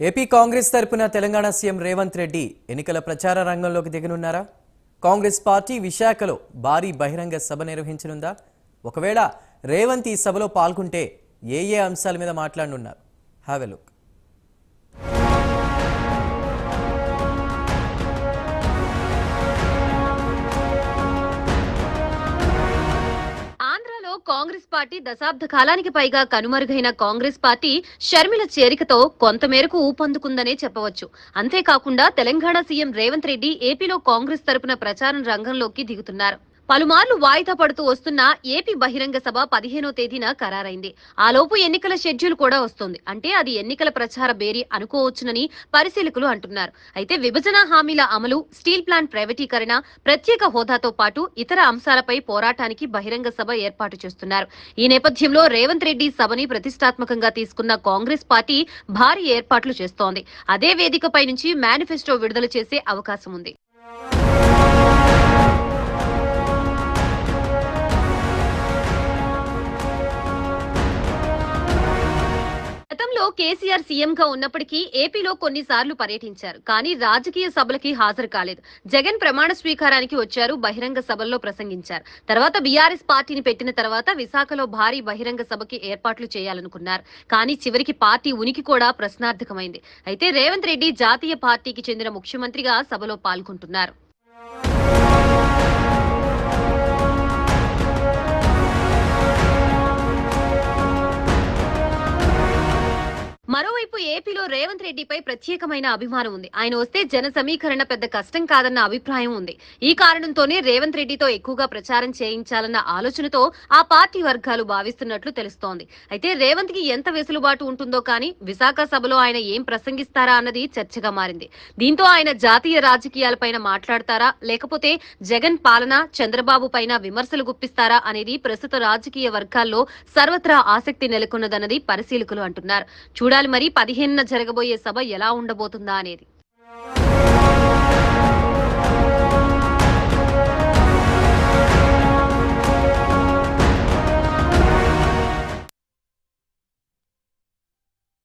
AP Congress తరపున Telangana CM Revanth Reddy ఎన్నికల ప్రచార రంగంలోకి దిగనున్నారా? కాంగ్రెస్ పార్టీ విశాఖలో భారీ బహిరంగ సభ నిర్వహించనుందా? ఒకవేళ రేవంత్ ఈ సభలో పాల్గొంటే ఏ ఏ అంశాల మీద మాట్లాడనున్నారు? Have a look Congress party దశాబ్ద కాలానికి పైగా కనుమరుగైన కాంగ్రెస్ పార్టీ షర్మిల చేరికతో కొంతమేరకు ఊపందుకుందనే చెప్పవచ్చు. అంతేకాకుండా తెలంగాణ సీఎం రేవంత్ రెడ్డి ఏపీలో కాంగ్రెస్ తరపున ప్రచారం రంగంలోకి దిగుతున్నారు. పలుమార్లు వాయిదా పడుతూ వస్తున్న ఏపీ బహిరంగ సభ పదిహేనో తేదీన ఖరారైంది. ఆలోపు ఎన్నికల షెడ్యూల్ కూడా వస్తోంది. అంటే అది ఎన్నికల ప్రచార బేరీ అనుకోవచ్చునని పరిశీలకులు అంటున్నారు. అయితే విభజన హామీల అమలు స్టీల్ ప్లాంట్ ప్రైవేటీకరణ ప్రత్యేక హోదాతో పాటు ఇతర అంశాలపై పోరాటానికి బహిరంగ సభ ఏర్పాటు చేస్తున్నారు. ఈ నేపథ్యంలో రేవంత్ రెడ్డి సభని ప్రతిష్టాత్మకంగా తీసుకున్న కాంగ్రెస్ పార్టీ భారీ ఏర్పాట్లు చేస్తోంది. అదే వేదికపై నుంచి మేనిఫెస్టో విడుదల చేసే అవకాశం ఉంది కేసీఆర్ సీఎం గా ఉన్నప్పటికీ ఏపీలో కొన్నిసార్లు పర్యటించారు. కానీ రాజకీయ సభలకి హాజరు కాలేదు. జగన్ ప్రమాణ స్వీకారానికి వచ్చారు బహిరంగ సభల్లో ప్రసంగించారు. తర్వాత బీఆర్ఎస్ పార్టీని పెట్టిన తర్వాత విశాఖలో భారీ బహిరంగ సభకి ఏర్పాట్లు చేయాలనుకున్నారు. కానీ చివరికి పార్టీ ఉనికి కూడా ప్రశ్నార్థకమైంది. అయితే రేవంత్ రెడ్డి జాతీయ పార్టీకి చెందిన ముఖ్యమంత్రిగా సభలో పాల్గొంటున్నారు. మరోవైపు ఏపీలో రేవంత్ రెడ్డిపై ప్రత్యేకమైన అభిమానం ఉంది. ఆయన వస్తే జన సమీకరణ పెద్ద కష్టం కాదన్న అభిప్రాయం ఉంది. ఈ కారణంతోనే రేవంత్ రెడ్డితో ఎక్కువగా ప్రచారం చేయించాలన్న ఆలోచనతో ఆ పార్టీ వర్గాలు భావిస్తున్నట్లు తెలుస్తోంది. అయితే రేవంత్కి ఎంత వెసులుబాటు ఉంటుందో కానీ విశాఖ సభలో ఆయన ఏం ప్రసంగిస్తారా అన్నది చర్చగా మారింది. దీంతో ఆయన జాతీయ రాజకీయాలపైన మాట్లాడతారా? లేకపోతే జగన్ పాలన చంద్రబాబు పైన విమర్శలు గుప్పిస్తారా అనేది ప్రస్తుత రాజకీయ వర్గాల్లో సర్వత్రా ఆసక్తి నెలకొన్నదన్నది పరిశీలకులు అంటున్నారు. చూడాలి చూడాలి మరి పదిహేనున జరగబోయే సభ ఎలా ఉండబోతుందా అనేది.